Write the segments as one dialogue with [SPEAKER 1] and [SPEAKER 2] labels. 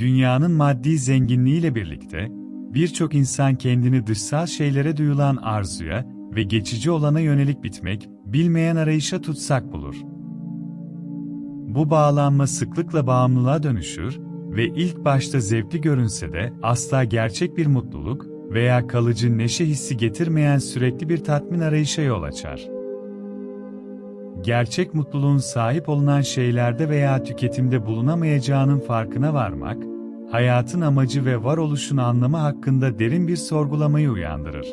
[SPEAKER 1] Dünyanın maddi zenginliğiyle birlikte, birçok insan kendini dışsal şeylere duyulan arzuya ve geçici olana yönelik bitmek, bilmeyen arayışa tutsak bulur. Bu bağlanma sıklıkla bağımlılığa dönüşür ve ilk başta zevkli görünse de asla gerçek bir mutluluk veya kalıcı neşe hissi getirmeyen sürekli bir tatmin arayışa yol açar. Gerçek mutluluğun sahip olunan şeylerde veya tüketimde bulunamayacağının farkına varmak, hayatın amacı ve varoluşun anlamı hakkında derin bir sorgulamayı uyandırır.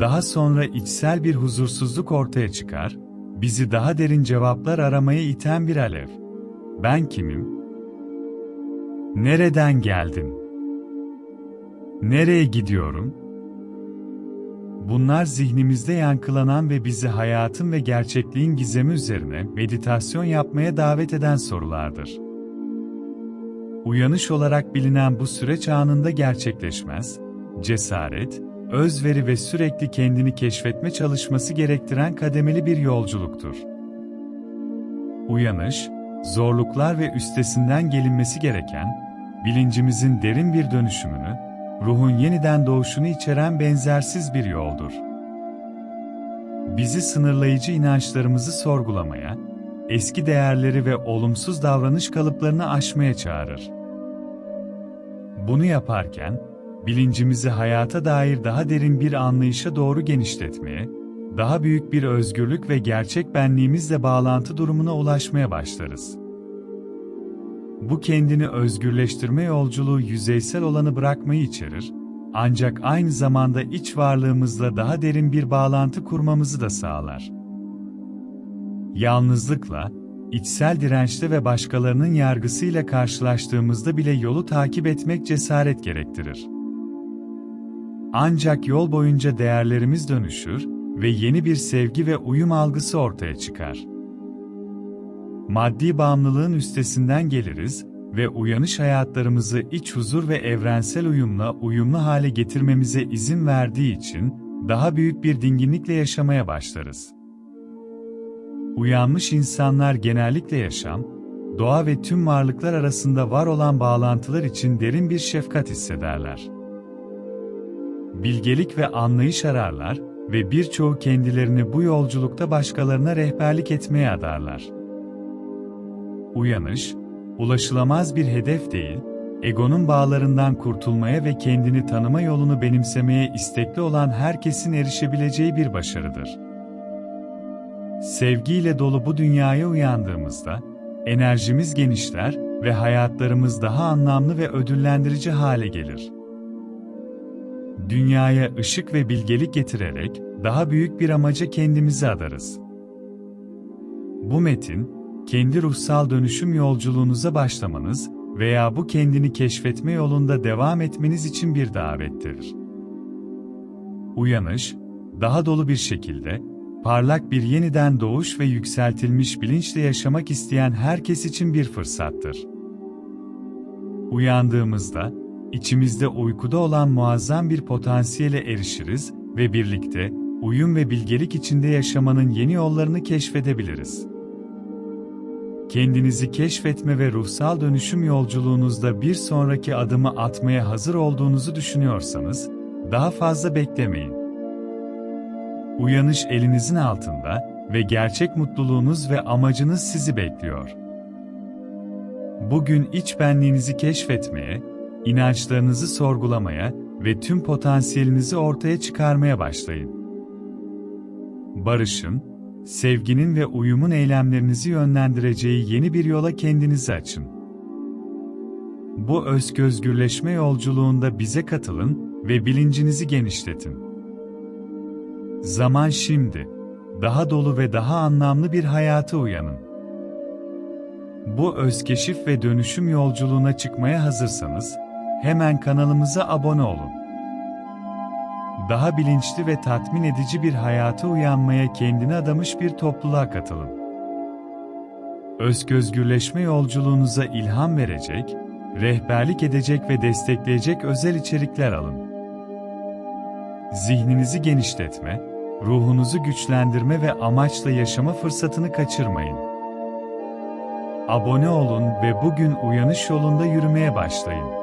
[SPEAKER 1] Daha sonra içsel bir huzursuzluk ortaya çıkar, bizi daha derin cevaplar aramaya iten bir alev. Ben kimim? Nereden geldim? Nereye gidiyorum? Bunlar zihnimizde yankılanan ve bizi hayatın ve gerçekliğin gizemi üzerine meditasyon yapmaya davet eden sorulardır. Uyanış olarak bilinen bu süreç anında gerçekleşmez, cesaret, özveri ve sürekli kendini keşfetme çalışması gerektiren kademeli bir yolculuktur. Uyanış, zorluklar ve üstesinden gelinmesi gereken, bilincimizin derin bir dönüşümünü, ruhun yeniden doğuşunu içeren benzersiz bir yoldur. Bizi sınırlayıcı inançlarımızı sorgulamaya, eski değerleri ve olumsuz davranış kalıplarını aşmaya çağırır. Bunu yaparken, bilincimizi hayata dair daha derin bir anlayışa doğru genişletmeye, daha büyük bir özgürlük ve gerçek benliğimizle bağlantı durumuna ulaşmaya başlarız. Bu kendini özgürleştirme yolculuğu yüzeysel olanı bırakmayı içerir, ancak aynı zamanda iç varlığımızla daha derin bir bağlantı kurmamızı da sağlar. Yalnızlıkla, içsel dirençte ve başkalarının yargısıyla karşılaştığımızda bile yolu takip etmek cesaret gerektirir. Ancak yol boyunca değerlerimiz dönüşür ve yeni bir sevgi ve uyum algısı ortaya çıkar. Maddi bağımlılığın üstesinden geliriz ve uyanış hayatlarımızı iç huzur ve evrensel uyumla uyumlu hale getirmemize izin verdiği için daha büyük bir dinginlikle yaşamaya başlarız. Uyanmış insanlar genellikle yaşam, doğa ve tüm varlıklar arasında var olan bağlantılar için derin bir şefkat hissederler. Bilgelik ve anlayış ararlar ve birçoğu kendilerini bu yolculukta başkalarına rehberlik etmeye adarlar. Uyanış, ulaşılamaz bir hedef değil, egonun bağlarından kurtulmaya ve kendini tanıma yolunu benimsemeye istekli olan herkesin erişebileceği bir başarıdır. Sevgiyle dolu bu dünyaya uyandığımızda, enerjimiz genişler ve hayatlarımız daha anlamlı ve ödüllendirici hale gelir. Dünyaya ışık ve bilgelik getirerek daha büyük bir amaca kendimizi adarız. Bu metin, kendi ruhsal dönüşüm yolculuğunuza başlamanız veya bu kendini keşfetme yolunda devam etmeniz için bir davettir. Uyanış, daha dolu bir şekilde, parlak bir yeniden doğuş ve yükseltilmiş bilinçle yaşamak isteyen herkes için bir fırsattır. Uyandığımızda, içimizde uykuda olan muazzam bir potansiyele erişiriz ve birlikte, uyum ve bilgelik içinde yaşamanın yeni yollarını keşfedebiliriz. Kendinizi keşfetme ve ruhsal dönüşüm yolculuğunuzda bir sonraki adımı atmaya hazır olduğunuzu düşünüyorsanız, daha fazla beklemeyin. Uyanış elinizin altında ve gerçek mutluluğunuz ve amacınız sizi bekliyor. Bugün iç benliğinizi keşfetmeye, inançlarınızı sorgulamaya ve tüm potansiyelinizi ortaya çıkarmaya başlayın. Barışın, sevginin ve uyumun eylemlerinizi yönlendireceği yeni bir yola kendinizi açın. Bu özgözgürleşme yolculuğunda bize katılın ve bilincinizi genişletin. Zaman şimdi. Daha dolu ve daha anlamlı bir hayata uyanın. Bu özkeşif ve dönüşüm yolculuğuna çıkmaya hazırsanız, hemen kanalımıza abone olun. Daha bilinçli ve tatmin edici bir hayata uyanmaya kendini adamış bir topluluğa katılın. Özgözgürleşme yolculuğunuza ilham verecek, rehberlik edecek ve destekleyecek özel içerikler alın. Zihninizi genişletme, ruhunuzu güçlendirme ve amaçla yaşama fırsatını kaçırmayın. Abone olun ve bugün uyanış yolunda yürümeye başlayın.